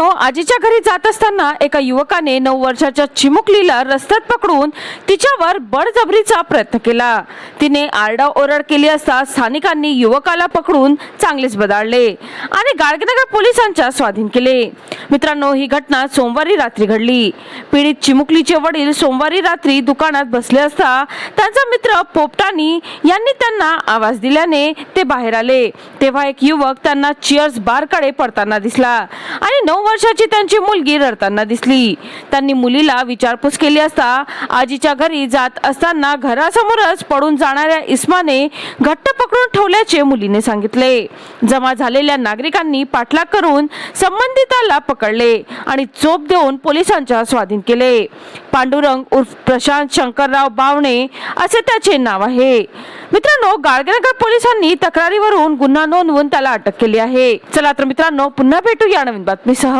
मित्रांनो आजीच्या घरी जात असताना एका युवकाने नऊ वर्षाच्या चिमुकलीला रस्त्यात पकडून तिच्यावर बळजबरीचा प्रयत्न केला. तिने आरडाओरड केली असता स्थानिकांनी युवकाला पकडून चांगलेच बदाडले आणि गाडगेनगर पोलिसांच्या स्वाधीन केले. मित्रांनो ही घटना सोमवारी रात्री घडली. पीडित चिमुकलीचे वडील सोमवारी रात्री दुकानात बसले असता त्यांचा मित्र पोपटानी यांनी त्यांना आवाज दिल्याने ते बाहेर आले. तेव्हा एक युवक त्यांना चिअर्स बारकडे पडताना दिसला आणि नऊ वर्षाची त्यांची मुलगी रडताना दिसली. त्यांनी मुलीला विचारपूस केली असता आजीच्या घरी जात असताना घरासमोरच पडून जाणाऱ्या इस्माने घट्ट पकडून ठेवल्याचे मुलीने सांगितले. जमा झालेल्या नागरिकांनी पाठलाग करून संबंधिताला पकडले आणि चोप देऊन पोलिसांच्या स्वाधीन केले. पांडुरंग उर्फ प्रशांत शंकरराव बावणे असे त्याचे नाव आहे. मित्रांनो गाडगेनगर पोलिसांनी तक्रारीवरून गुन्हा नोंदवून त्याला अटक केली आहे. चला तर मित्रांनो पुन्हा भेटू या नवीन बातमीसह.